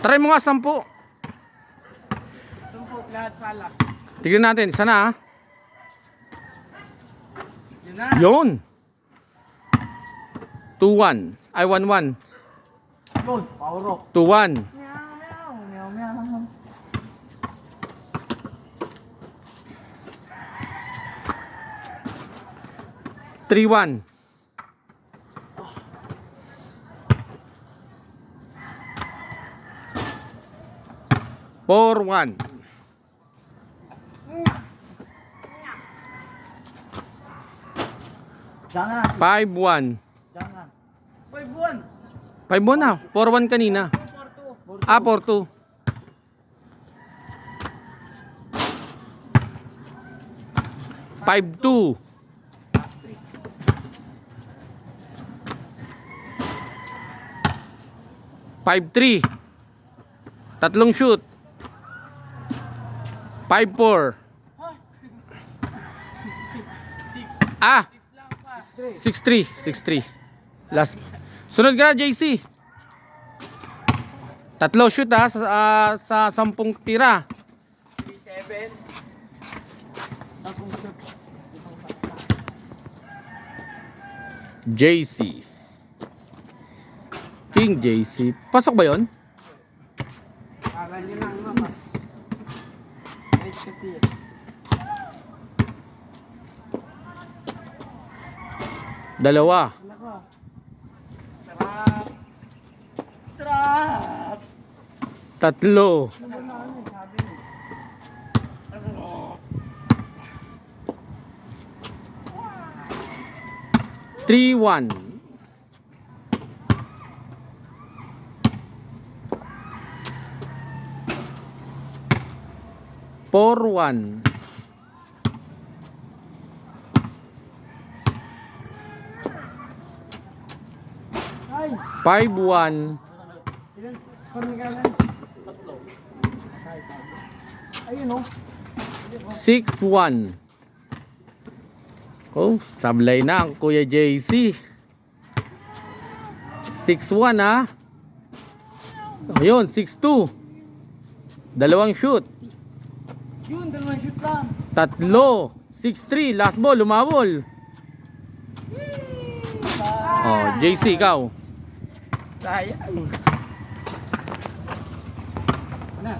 Try mo nga sampu. Sumpok lahat sala. Tignan natin. Isa na ah. Yun na. Yun. 2-1. Ay, 1-1. Good. Power rock. 2-1. Meow, meow, meow, meow. Three one. Four one. Diyan na. Five one. Uy, buwan. Five one na. Four one kanina. 2 Ah, four two. Five two. Five three. Tatlong shoot. Five four. 6. Ah, 6 lang pa. 6-3. 6-3. Last. Sunod ka na, JC. Tatlo shoot ha, sa, ah, sa sampung tira. 7. Tapos shoot. JC. King JC. Pasok ba yon? Kala nyo. Straight kasi. Dalawa. Nako. Sarap. Sarap. Tatlo. Three one. Four one. Ay! Five one. Ilan? Kung ka lang. Tatlo. Ayun oh. Six one. Sablay na ang Kuya JC. 6-1 ha. Ayun, 6-2. Dalawang shoot. Yun, dalawang shoot lang. Tatlo. 6-3. Last ball, lumabol. Oh, JC, ikaw. Sayang. Na.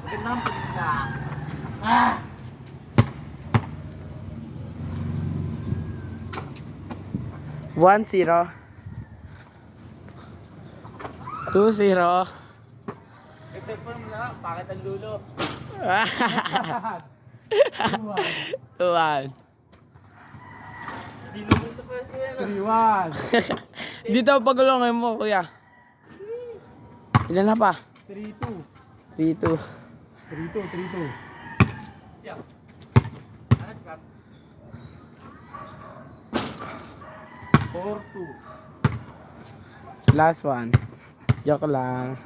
Bakit naman pagka? Ah! One zero. Two zero. Ito po na, bakit ang dulo? Tuwan. Di naman sa first year. Three one. Dito pagulongin mo, kuya. Ilan na pa? Three two. 3-2. Three two, three two. Siya. Angat ka. Four two. Last one. Joke lang.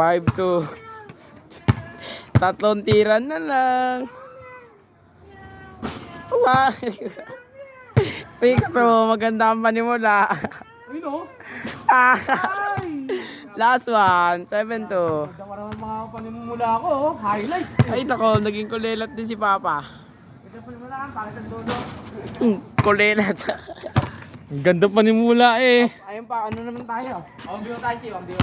5-2. Tatlong tira na lang. Wow. 6-2. Maganda ang panimula. Ayun o. Last one. 7-2. Maganda ka naman mga panimumula ko. oh. Highlights. Ay, nako. Naging kulelat din si Papa. Panimula? Hmm, kulelat. Ganda panimula eh. Ayun pa, ano naman tayo? Ang tayo si, ang